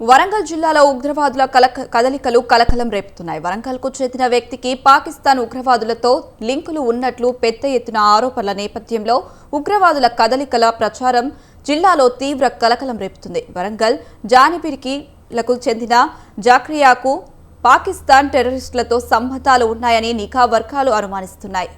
వరంగల్ జిల్లాలో ఉగ్రవాదుల కలక కదలికలు కలకలం రేపుతున్నాయి. వరంగల్కు చెందిన వ్యక్తికి పాకిస్తాన్ ఉగ్రవాదులతో లింకులు ఉన్నట్లు పెద్ద ఎత్తున ఆరోపణల నేపథ్యంలో ఉగ్రవాదుల కదలికల ప్రచారం జిల్లాలో తీవ్ర కలకలం రేపుతుంది. వరంగల్ జానిపిరికిలకు చెందిన జాక్రియాకు పాకిస్తాన్ టెర్రరిస్టులతో సంబంధాలు ఉన్నాయని నిఘా వర్గాలు అనుమానిస్తున్నాయి.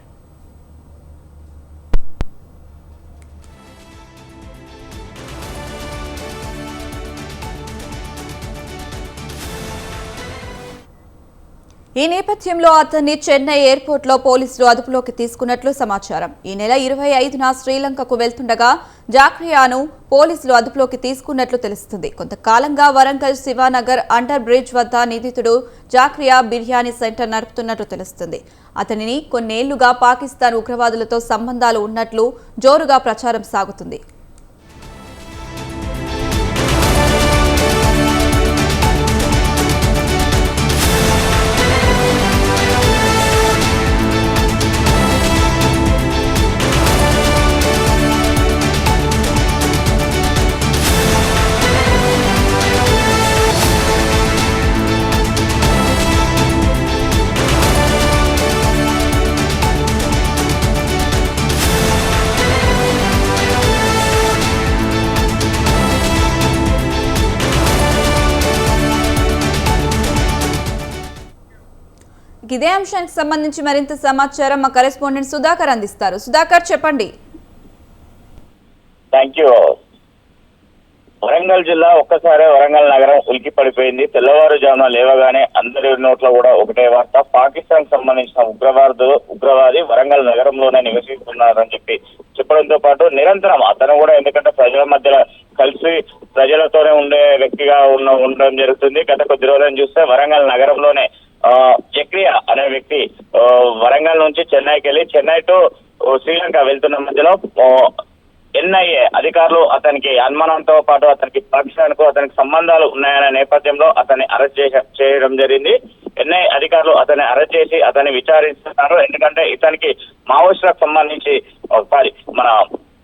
ఈ నేపథ్యంలో అతన్ని చెన్నై ఎయిర్పోర్ట్లో పోలీసులు అదుపులోకి తీసుకున్నట్లు సమాచారం. ఈ నెల ఇరవై ఐదున శ్రీలంకకు వెళ్తుండగా జాక్రియాను పోలీసులు అదుపులోకి తీసుకున్నట్లు తెలుస్తుంది. కొంతకాలంగా వరంగల్ శివానగర్ అండర్ బ్రిడ్జ్ వద్ద నిందితుడు జాక్రియా బిర్యానీ సెంటర్ నడుపుతున్నట్లు తెలుస్తుంది. అతనిని కొన్నేళ్ళుగా పాకిస్తాన్ ఉగ్రవాదులతో సంబంధాలు ఉన్నట్లు జోరుగా ప్రచారం సాగుతుంది. ఇదే అంశానికి సంబంధించి మరింత సమాచారం మా కరెస్పాండెంట్ సుధాకర్ అందిస్తారు. సుధాకర్ చెప్పండి. థ్యాంక్ యూ వరంగల్ జిల్లా ఒక్కసారే వరంగల్ నగరం ఉలికి పడిపోయింది. తెల్లవారుజామున లేవగానే అందరి నోట్లో కూడా ఒకటే వార్త. పాకిస్తాన్ సంబంధించిన ఉగ్రవాదు ఉగ్రవాది వరంగల్ నగరంలోనే నివసిస్తున్నారని చెప్పి చెప్పడంతో పాటు నిరంతరం అతను కూడా ఎందుకంటే ప్రజల మధ్యలో కలిసి ప్రజలతోనే ఉండే వ్యక్తిగా ఉన్న ఉండడం జరుగుతుంది. గత కొద్ది రోజులను చూస్తే వరంగల్ నగరంలోనే చక్రియ అనే వ్యక్తి వరంగల్ నుంచి చెన్నైకి వెళ్ళి చెన్నై టు శ్రీలంక వెళ్తున్న మధ్యలో ఎన్ఐఏ అధికారులు అతనికి అనుమానంతో పాటు అతనికి పాకిస్తాన్కు అతనికి సంబంధాలు ఉన్నాయనే నేపథ్యంలో అతన్ని అరెస్ట్ చేయడం జరిగింది. ఎన్ఐ అధికారులు అతన్ని అరెస్ట్ చేసి అతన్ని విచారిస్తున్నారు. ఎందుకంటే ఇతనికి మావోయిస్టులకు సంబంధించి సారీ మన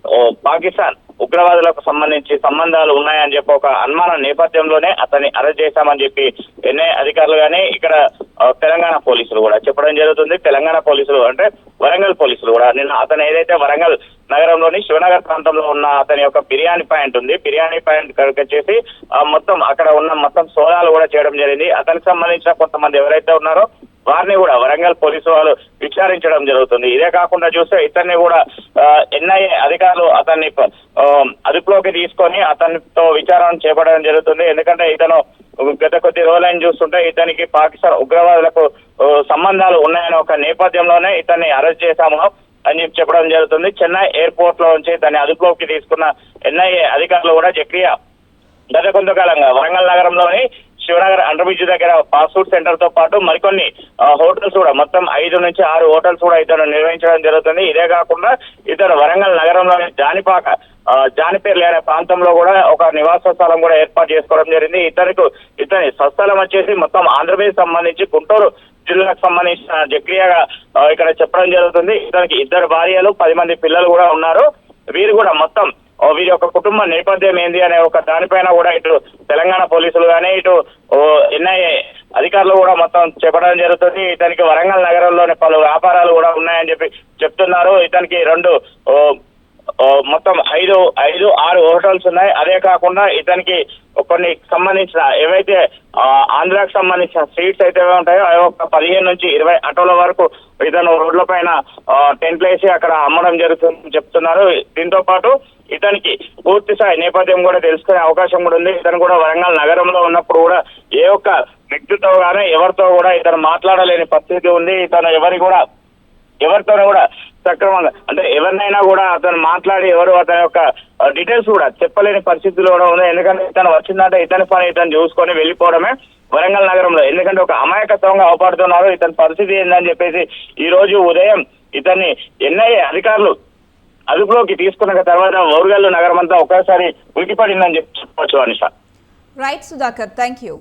ఓ, పాకిస్తాన్ ఉగ్రవాదులకు సంబంధించి సంబంధాలు ఉన్నాయని చెప్పి ఒక అనుమానం నేపథ్యంలోనే అతన్ని అరెస్ట్ చేశామని చెప్పి ఎన్ఐ అధికారులు కానీ ఇక్కడ తెలంగాణ పోలీసులు కూడా చెప్పడం జరుగుతుంది. తెలంగాణ పోలీసులు అంటే వరంగల్ పోలీసులు కూడా. నిన్న అతను ఏదైతే వరంగల్ నగరంలోని శివనగర్ ప్రాంతంలో ఉన్న అతని యొక్క బిర్యానీ పాయింట్ ఉంది. బిర్యానీ పాయింట్ కనుక వచ్చేసి మొత్తం అక్కడ ఉన్న మొత్తం సోదాలు కూడా చేయడం జరిగింది. అతనికి సంబంధించిన కొంతమంది ఎవరైతే ఉన్నారో వారిని కూడా వరంగల్ పోలీసు వాళ్ళు విచారించడం జరుగుతుంది. ఇదే కాకుండా చూస్తే ఇతన్ని కూడా ఎన్ఐఏ అధికారులు అతన్ని అదుపులోకి తీసుకొని అతనితో విచారణ చేపట్టడం జరుగుతుంది. ఎందుకంటే ఇతను గత కొద్ది రోజులైన చూస్తుంటే ఇతనికి పాకిస్తాన్ ఉగ్రవాదులకు సంబంధాలు ఉన్నాయనే ఒక నేపథ్యంలోనే ఇతన్ని అరెస్ట్ చేశాము అని చెప్పి చెప్పడం జరుగుతుంది. చెన్నై ఎయిర్పోర్ట్లో నుంచి దాన్ని అదుపులోకి తీసుకున్న ఎన్ఐఏ అధికారులు కూడా చక్రియ గత కొంతకాలంగా వరంగల్ నగరంలోని శివనగర్ అండర్ బ్రిడ్జ్ దగ్గర ఫాస్ట్ ఫుడ్ సెంటర్తో పాటు మరికొన్ని హోటల్స్ కూడా మొత్తం ఐదు నుంచి ఆరు హోటల్స్ కూడా ఇతను నిర్వహించడం జరుగుతుంది. ఇదే కాకుండా ఇతను వరంగల్ నగరంలోని జానిపాక ఆ, జానిపేర్లు అనే ప్రాంతంలో కూడా ఒక నివాస స్థలం కూడా ఏర్పాటు చేసుకోవడం జరిగింది. ఇతనికి ఇతని స్వస్థలం వచ్చేసి మొత్తం ఆంధ్రప్రదేశ్ సంబంధించి గుంటూరు జిల్లాకు సంబంధించిన జక్రియగా ఇక్కడ చెప్పడం జరుగుతుంది. ఇతనికి ఇద్దరు భార్యలు పది మంది పిల్లలు కూడా ఉన్నారు. వీరు కూడా మొత్తం వీరి యొక్క కుటుంబ నేపథ్యం ఏంది అనే ఒక దానిపైన కూడా ఇటు తెలంగాణ పోలీసులు కానీ ఇటు ఎన్ఐఏ అధికారులు కూడా మొత్తం చెప్పడం జరుగుతుంది. ఇతనికి వరంగల్ నగరంలోని పలు వ్యాపారాలు కూడా ఉన్నాయని చెప్పి చెప్తున్నారు. ఇతనికి రెండు మొత్తం ఐదు ఐదు ఆరు హోటల్స్ ఉన్నాయి. అదే కాకుండా ఇతనికి కొన్ని సంబంధించిన ఏవైతే ఆ, ఆంధ్రాకి సంబంధించిన స్ట్రీట్స్ అయితే ఉంటాయో అవి ఒక పదిహేను నుంచి ఇరవై ఆటోల వరకు ఇతను రోడ్ల పైన టెంట్లు వేసి అక్కడ అమ్మడం జరుగుతుందని చెప్తున్నారు. దీంతో పాటు ఇతనికి పూర్తి స్థాయి నేపథ్యం కూడా తెలుసుకునే అవకాశం కూడా ఉంది. ఇతను కూడా వరంగల్ నగరంలో ఉన్నప్పుడు కూడా ఏ ఒక్క వ్యక్తితో కానీ ఎవరితో కూడా ఇతను మాట్లాడలేని పరిస్థితి ఉంది. ఇతను ఎవరి కూడా ఎవరితోనూ కూడా సక్రమంగా. అంటే ఎవరినైనా కూడా అతను మాట్లాడి ఎవరు అతని యొక్క డీటెయిల్స్ కూడా చెప్పలేని పరిస్థితిలో కూడా ఉంది. ఎందుకంటే ఇతను వచ్చిందంటే ఇతని పని ఇతను చూసుకొని వెళ్ళిపోవడమే వరంగల్ నగరంలో. ఎందుకంటే ఒక అమాయకత్వంగా అవపడుతున్నారు. ఇతని పరిస్థితి ఏందని చెప్పేసి ఈ రోజు ఉదయం ఇతన్ని ఎన్ఐఏ అధికారులు అదుపులోకి తీసుకున్న తర్వాత ఓరుగల్లు నగరం అంతా ఒక్కసారి ఉలికిపడిందని చెప్పి చెప్పవచ్చు Anisha. Right Sudhakar thank you